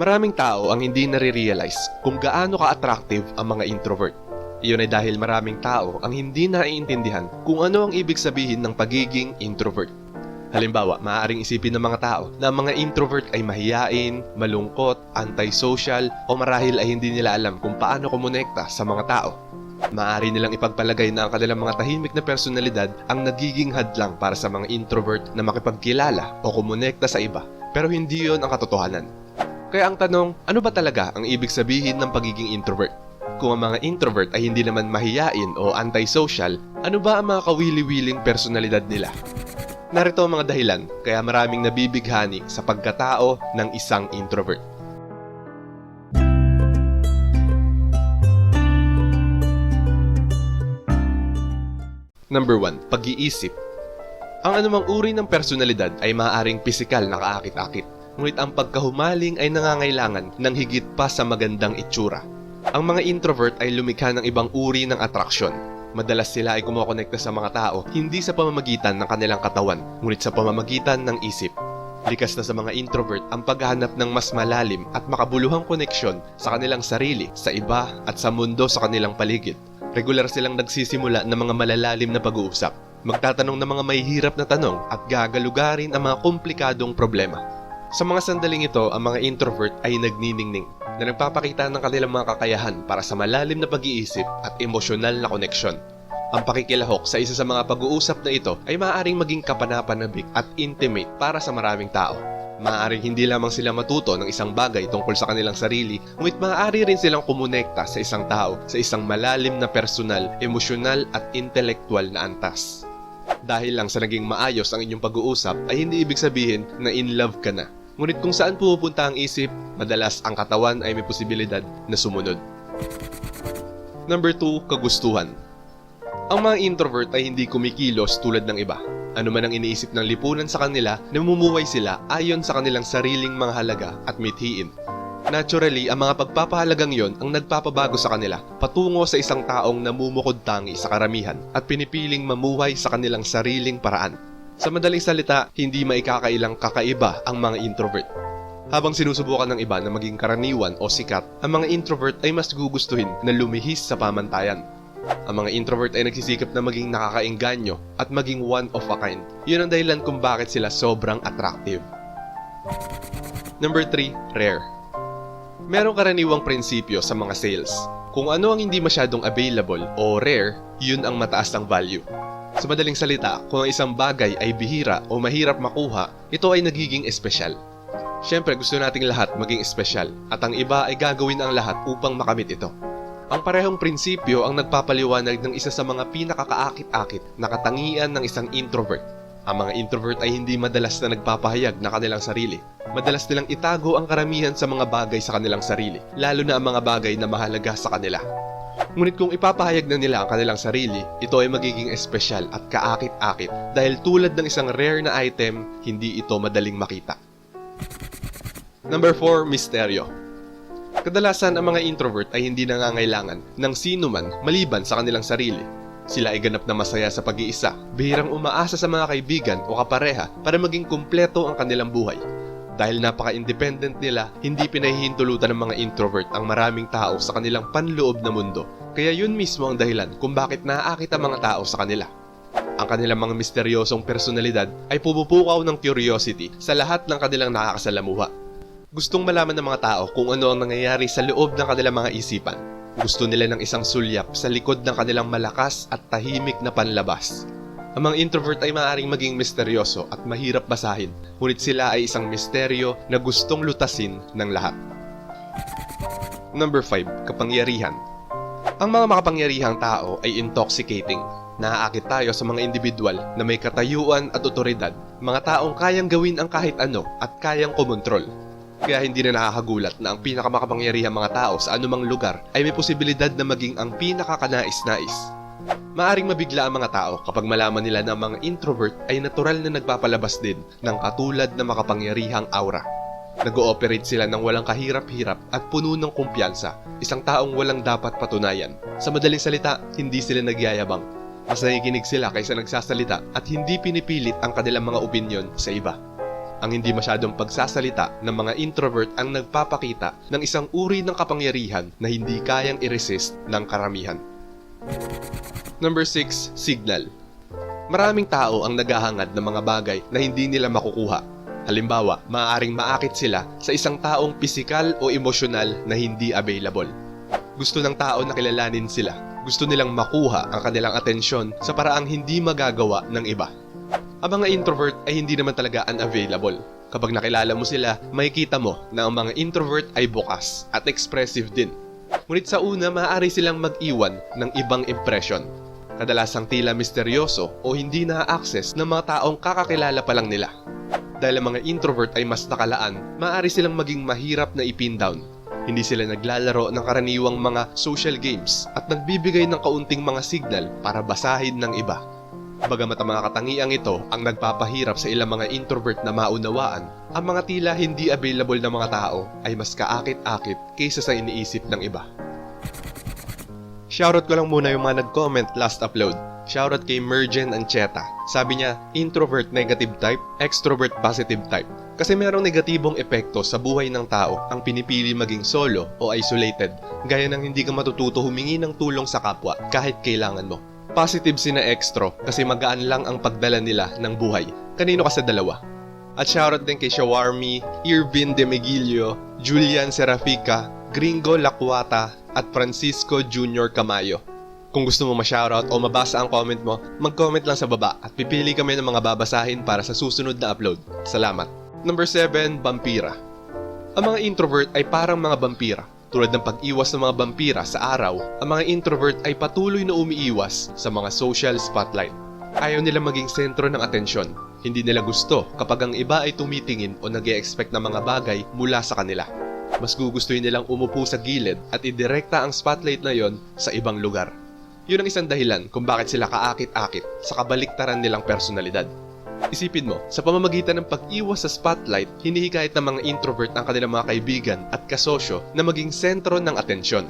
Maraming tao ang hindi nare-realize kung gaano ka-attractive ang mga introvert. Iyon ay dahil maraming tao ang hindi naiintindihan kung ano ang ibig sabihin ng pagiging introvert. Halimbawa, maaaring isipin ng mga tao na ang mga introvert ay mahiyain, malungkot, antisocial, o marahil ay hindi nila alam kung paano kumonekta sa mga tao. Maaari nilang ipagpalagay na ang kanilang mga tahimik na personalidad ang nagiging hadlang para sa mga introvert na makipagkilala o kumonekta sa iba. Pero hindi yon ang katotohanan. Kaya ang tanong, ano ba talaga ang ibig sabihin ng pagiging introvert? Kung ang mga introvert ay hindi naman mahiyain o antisocial, ano ba ang mga kawili-wiling personalidad nila? Narito ang mga dahilan kaya maraming nabibighani sa pagkatao ng isang introvert. Number 1. Pag-iisip Ang anumang uri ng personalidad ay maaaring pisikal na kaakit-akit, ngunit ang pagkahumaling ay nangangailangan ng higit pa sa magandang itsura. Ang mga introvert ay lumikha ng ibang uri ng atraksyon. Madalas sila ay kumokonekta sa mga tao hindi sa pamamagitan ng kanilang katawan, ngunit sa pamamagitan ng isip. Likas na sa mga introvert ang paghahanap ng mas malalim at makabuluhang koneksyon sa kanilang sarili, sa iba at sa mundo sa kanilang paligid. Regular silang nagsisimula ng mga malalalim na pag-uusap. Magtatanong ng mga may hirap na tanong at gagalugarin ang mga komplikadong problema. Sa mga sandaling ito, ang mga introvert ay nagniningning na nagpapakita ng kanilang mga kakayahan para sa malalim na pag-iisip at emosyonal na koneksyon. Ang pakikilahok sa isa sa mga pag-uusap na ito ay maaaring maging kapanapanabik at intimate para sa maraming tao. Maaaring hindi lamang sila matuto ng isang bagay tungkol sa kanilang sarili, ngunit maaari rin silang kumonekta sa isang tao sa isang malalim na personal, emosyonal at intelektual na antas. Dahil lang sa naging maayos ang inyong pag-uusap ay hindi ibig sabihin na in love ka na. Ngunit kung saan pumupunta ang isip, madalas ang katawan ay may posibilidad na sumunod. Number 2, kagustuhan. Ang mga introvert ay hindi kumikilos tulad ng iba. Ano man ang iniisip ng lipunan sa kanila, namumuhay sila ayon sa kanilang sariling mga halaga at mithiin. Naturally, ang mga pagpapahalagang yon ang nagpapabago sa kanila patungo sa isang taong namumukod tangi sa karamihan at pinipiling mamuhay sa kanilang sariling paraan. Sa madaling salita, hindi maikakailang kakaiba ang mga introvert. Habang sinusubukan ng iba na maging karaniwan o sikat, ang mga introvert ay mas gugustuhin na lumihis sa pamantayan. Ang mga introvert ay nagsisikap na maging nakakainganyo at maging one of a kind. Yun ang dahilan kung bakit sila sobrang attractive. Number 3, rare. Merong karaniwang prinsipyo sa mga sales. Kung ano ang hindi masyadong available o rare, yun ang mataas ang value. Sa madaling salita, kung ang isang bagay ay bihira o mahirap makuha, ito ay nagiging espesyal. Siyempre gusto nating lahat maging espesyal at ang iba ay gagawin ang lahat upang makamit ito. Ang parehong prinsipyo ang nagpapaliwanag ng isa sa mga pinakakaakit-akit na katangian ng isang introvert. Ang mga introvert ay hindi madalas na nagpapahayag na kanilang sarili. Madalas nilang itago ang karamihan sa mga bagay sa kanilang sarili, lalo na ang mga bagay na mahalaga sa kanila. Ngunit kung ipapahayag na nila ang kanilang sarili, ito ay magiging espesyal at kaakit-akit dahil tulad ng isang rare na item, hindi ito madaling makita. Number 4, misteryo. Kadalasan ang mga introvert ay hindi nangangailangan ng sino man maliban sa kanilang sarili. Sila ay ganap na masaya sa pag-iisa, bihirang umaasa sa mga kaibigan o kapareha para maging kumpleto ang kanilang buhay. Dahil napaka-independent nila, hindi pinahihintulutan ng mga introvert ang maraming tao sa kanilang panloob na mundo. Kaya yun mismo ang dahilan kung bakit naaakit ang mga tao sa kanila. Ang kanilang mga misteryosong personalidad ay pumupukaw ng curiosity sa lahat ng kanilang nakakasalamuha. Gustong malaman ng mga tao kung ano ang nangyayari sa loob ng kanilang mga isipan. Gusto nila ng isang sulyap sa likod ng kanilang malakas at tahimik na panlabas. Ang mga introvert ay maaaring maging misteryoso at mahirap basahin, ngunit sila ay isang misteryo na gustong lutasin ng lahat. Number 5. Kapangyarihan Ang mga makapangyarihang tao ay intoxicating. Naaakit tayo sa mga individual na may katayuan at otoridad, mga taong kayang gawin ang kahit ano at kayang kumontrol. Kaya hindi na nakakagulat na ang pinakamakapangyarihang mga tao sa anumang lugar ay may posibilidad na maging ang pinakakanais-nais. Maaring mabigla ang mga tao kapag malaman nila na mga introvert ay natural na nagpapalabas din ng katulad na makapangyarihang aura. Nag-ooperate sila ng walang kahirap-hirap at puno ng kumpiyansa, isang taong walang dapat patunayan. Sa madaling salita, hindi sila nagyayabang. Mas nakikinig sila kaysa nagsasalita at hindi pinipilit ang kanilang mga opinyon sa iba. Ang hindi masyadong pagsasalita ng mga introvert ang nagpapakita ng isang uri ng kapangyarihan na hindi kayang i-resist ng karamihan. Number 6, signal. Maraming tao ang naghahangad ng mga bagay na hindi nila makukuha. Halimbawa, maaaring maakit sila sa isang taong pisikal o emosyonal na hindi available. Gusto ng tao na kilalanin sila. Gusto nilang makuha ang kanilang atensyon sa paraang hindi magagawa ng iba. Ang mga introvert ay hindi naman talaga unavailable. Kapag nakilala mo sila, makikita mo na ang mga introvert ay bukas at expressive din. Ngunit sa una, maaari silang mag-iwan ng ibang impression. Kadalasang tila misteryoso o hindi na-access ng mga taong kakakilala pa lang nila. Dahil ang mga introvert ay mas nakalaan, maaari silang maging mahirap na ipin down. Hindi sila naglalaro ng karaniwang mga social games at nagbibigay ng kaunting mga signal para basahin ng iba. Bagamat ang mga katangiang ito ang nagpapahirap sa ilang mga introvert na maunawaan, ang mga tila hindi available na mga tao ay mas kaakit-akit kaysa sa iniisip ng iba. Shoutout ko lang muna yung mga nag-comment last upload. Shoutout kay Mergen Ancheta. Sabi niya, introvert negative type, extrovert positive type. Kasi merong negatibong epekto sa buhay ng tao ang pinipili maging solo o isolated, gaya ng hindi ka matututo humingi ng tulong sa kapwa kahit kailangan mo. Positive sina extro kasi magaan lang ang pagdala nila ng buhay. Kanino ka sa dalawa? At shoutout din kay Shawarmi, Irvin De Megilio, Julian Serafica, Gringo Lacuata, at Francisco Junior Camayo. Kung gusto mo ma-shoutout o mabasa ang comment mo, mag-comment lang sa baba at pipili kami ng mga babasahin para sa susunod na upload. Salamat. Number 7, Vampira. Ang mga introvert ay parang mga vampira. Tulad ng pag-iwas ng mga vampira sa araw, ang mga introvert ay patuloy na umiiwas sa mga social spotlight. Ayaw nila maging sentro ng atensyon. Hindi nila gusto kapag ang iba ay tumitingin o nag expect ng mga bagay mula sa kanila. Mas gugustuhin nilang umupo sa gilid at idirekta ang spotlight na yon sa ibang lugar. Yun ang isang dahilan kung bakit sila kaakit-akit sa kabaliktaran nilang personalidad. Isipin mo, sa pamamagitan ng pag-iwas sa spotlight, hinihikayat ng mga introvert ang kanilang mga kaibigan at kasosyo na maging sentro ng atensyon.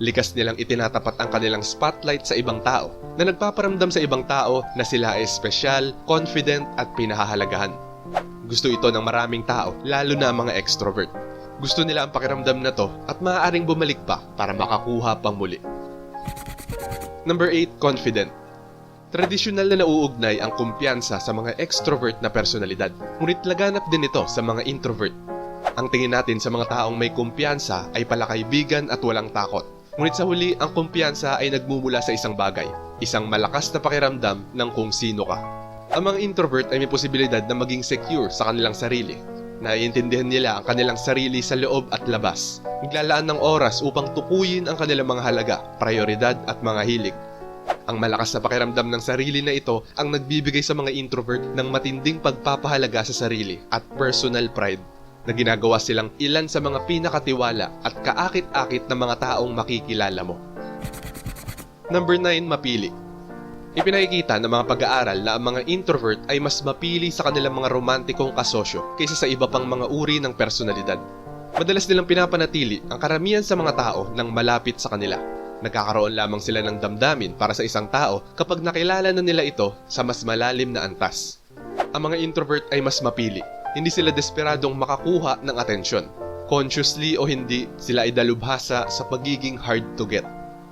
Likas nilang itinatapat ang kanilang spotlight sa ibang tao na nagpaparamdam sa ibang tao na sila ay espesyal, confident at pinahahalagahan. Gusto ito ng maraming tao, lalo na mga extrovert. Gusto nila ang pakiramdam na to at maaaring bumalik pa para makakuha pang muli. Number 8, confident. Tradisyonal na nauugnay ang kumpiyansa sa mga extrovert na personalidad, ngunit laganap din ito sa mga introvert. Ang tingin natin sa mga taong may kumpiyansa ay palakaibigan at walang takot. Ngunit sa huli, ang kumpiyansa ay nagmumula sa isang bagay, isang malakas na pakiramdam ng kung sino ka. Ang mga introvert ay may posibilidad na maging secure sa kanilang sarili. Naiintindihan nila ang kanilang sarili sa loob at labas. Naglalaan ng oras upang tukuyin ang kanilang mga halaga, prioridad at mga hilig. Ang malakas na pakiramdam ng sarili na ito ang nagbibigay sa mga introvert ng matinding pagpapahalaga sa sarili at personal pride na ginagawa silang ilan sa mga pinakatiwala at kaakit-akit na mga taong makikilala mo. Number 9, mapili. Ipinakikita ng mga pag-aaral na ang mga introvert ay mas mapili sa kanilang mga romantikong kasosyo kaysa sa iba pang mga uri ng personalidad. Madalas nilang pinapanatili ang karamihan sa mga tao ng malapit sa kanila. Nagkakaroon lamang sila ng damdamin para sa isang tao kapag nakilala na nila ito sa mas malalim na antas. Ang mga introvert ay mas mapili. Hindi sila desperadong makakuha ng atensyon. Consciously o hindi, sila ay dalubhasa sa pagiging hard to get.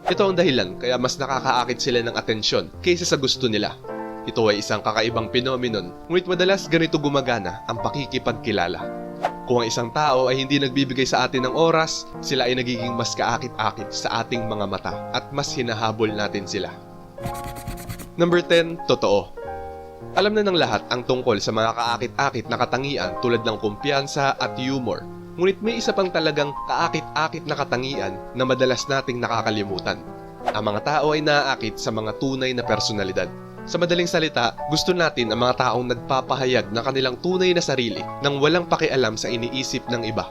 Ito ang dahilan kaya mas nakakaakit sila ng atensyon kaysa sa gusto nila. Ito ay isang kakaibang phenomenon, ngunit madalas ganito gumagana ang pakikipagkilala. Kung ang isang tao ay hindi nagbibigay sa atin ng oras, sila ay nagiging mas kaakit-akit sa ating mga mata at mas hinahabol natin sila. Number 10, totoo. Alam na ng lahat ang tungkol sa mga kaakit-akit na katangian tulad ng kumpiyansa at humor. Ngunit may isa pang talagang kaakit-akit na katangian na madalas nating nakakalimutan. Ang mga tao ay naaakit sa mga tunay na personalidad. Sa madaling salita, gusto natin ang mga taong nagpapahayag ng kanilang tunay na sarili nang walang pakialam sa iniisip ng iba.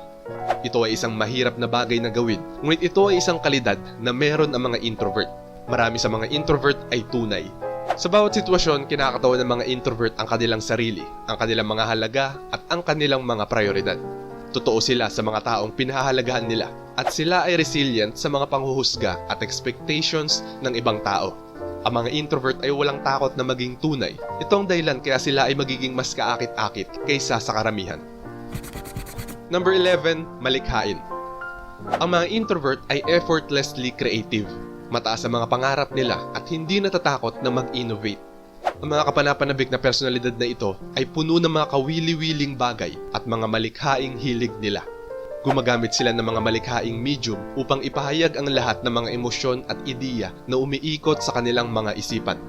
Ito ay isang mahirap na bagay na gawin, ngunit ito ay isang kalidad na meron ang mga introvert. Marami sa mga introvert ay tunay. Sa bawat sitwasyon, kinakatawan ng mga introvert ang kanilang sarili, ang kanilang mga halaga at ang kanilang mga prioridad. Totoo sila sa mga taong pinahahalagahan nila at sila ay resilient sa mga panghuhusga at expectations ng ibang tao. Ang mga introvert ay walang takot na maging tunay. Ito ang dahilan kaya sila ay magiging mas kaakit-akit kaysa sa karamihan. Number 11, malikhain. Ang mga introvert ay effortlessly creative. Mataas ang mga pangarap nila at hindi natatakot na mag-innovate. Ang mga kapanapanabik na personalidad na ito ay puno ng mga kawili-wiling bagay at mga malikhaing hilig nila. Gumagamit sila ng mga malikhaing medium upang ipahayag ang lahat ng mga emosyon at ideya na umiikot sa kanilang mga isipan.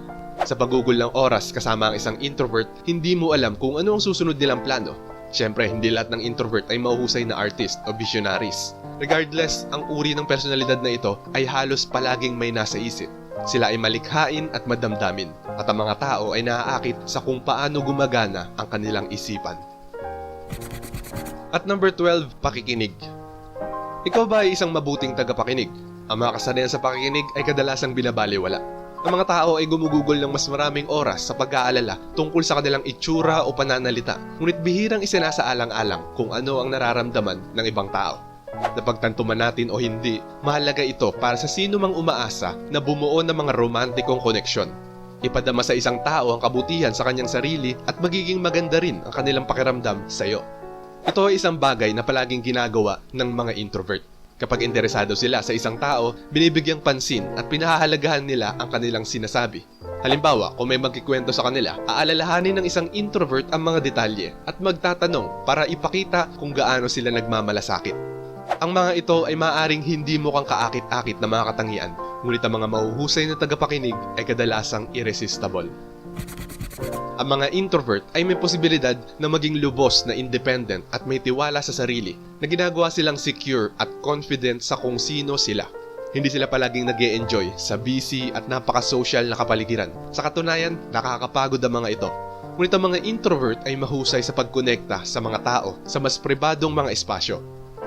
Sa pagugol ng oras kasama ang isang introvert, hindi mo alam kung ano ang susunod nilang plano. Siyempre, hindi lahat ng introvert ay mahuhusay na artist o visionaries. Regardless, ang uri ng personalidad na ito ay halos palaging may nasa isip. Sila ay malikhain at madamdamin, at ang mga tao ay naaakit sa kung paano gumagana ang kanilang isipan. At number 12, pakikinig. Ikaw ba ay isang mabuting tagapakinig? Ang mga kasanayan sa pakikinig ay kadalasang binabaliwala. Ang mga tao ay gumugugol ng mas maraming oras sa pag-aalala tungkol sa kanilang itsura o pananalita, ngunit bihirang isinasaalang-alang kung ano ang nararamdaman ng ibang tao. Napagtanto man natin o hindi, mahalaga ito para sa sino mang umaasa na bumuo ng mga romantikong koneksyon. Ipadama sa isang tao ang kabutihan sa kanyang sarili at magiging maganda rin ang kanilang pakiramdam sa iyo. Ito ay isang bagay na palaging ginagawa ng mga introvert. Kapag interesado sila sa isang tao, binibigyang pansin at pinahahalagahan nila ang kanilang sinasabi. Halimbawa, kung may magkikwento sa kanila, aalalahanin ng isang introvert ang mga detalye at magtatanong para ipakita kung gaano sila nagmamalasakit. Ang mga ito ay maaaring hindi mukhang kaakit-akit na mga katangian, ngunit ang mga mahuhusay na tagapakinig ay kadalasang irresistible. Ang mga introvert ay may posibilidad na maging lubos na independent at may tiwala sa sarili na ginagawa silang secure at confident sa kung sino sila. Hindi sila palaging nag enjoy sa busy at napaka-social na kapaligiran. Sa katunayan, nakakapagod ang mga ito. Ngunit ang mga introvert ay mahusay sa pagkonekta sa mga tao sa mas pribadong mga espasyo.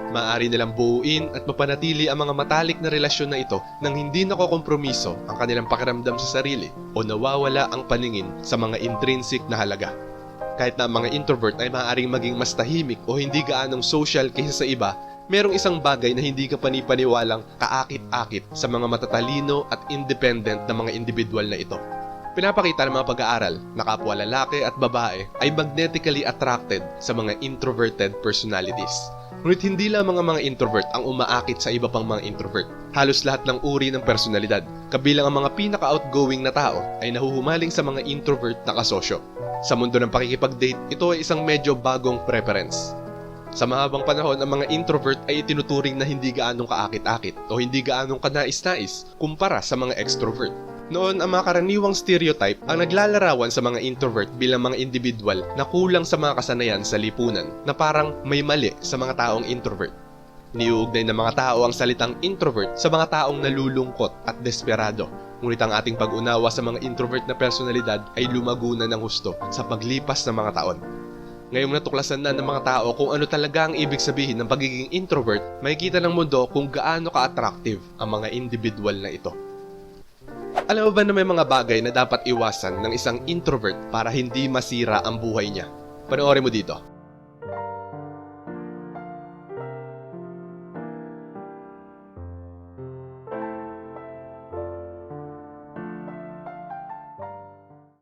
Maaari nilang buuin at mapanatili ang mga matalik na relasyon na ito nang hindi nakokompromiso ang kanilang pakiramdam sa sarili o nawawala ang paningin sa mga intrinsic na halaga. Kahit na ang mga introvert ay maaaring maging mas tahimik o hindi gaanong social kaysa sa iba, merong isang bagay na hindi ka panipaniwalang kaakit-akit sa mga matatalino at independent na mga individual na ito. Pinapakita ng mga pag-aaral na kapwa lalaki at babae ay magnetically attracted sa mga introverted personalities. Ngunit hindi lang mga mga introvert ang umaakit sa iba pang mga introvert. Halos lahat ng uri ng personalidad, kabilang ang mga pinaka-outgoing na tao, ay nahuhumaling sa mga introvert na kasosyo. Sa mundo ng pakikipag-date, ito ay isang medyo bagong preference. Sa mahabang panahon, ang mga introvert ay itinuturing na hindi gaanong kaakit-akit o hindi gaanong kanais-nais kumpara sa mga extrovert. Noon, ang mga karaniwang stereotype ang naglalarawan sa mga introvert bilang mga individual na kulang sa mga kasanayan sa lipunan na parang may mali sa mga taong introvert. Niuugnay ng mga tao ang salitang introvert sa mga taong nalulungkot at desperado. Ngunit ang ating pag-unawa sa mga introvert na personalidad ay lumago na ng husto sa paglipas ng mga taon. Ngayong natuklasan na ng mga tao kung ano talaga ang ibig sabihin ng pagiging introvert, makikita ng mundo kung gaano ka-attractive ang mga individual na ito. Alam mo ba na may mga bagay na dapat iwasan ng isang introvert para hindi masira ang buhay niya? Panoorin mo dito.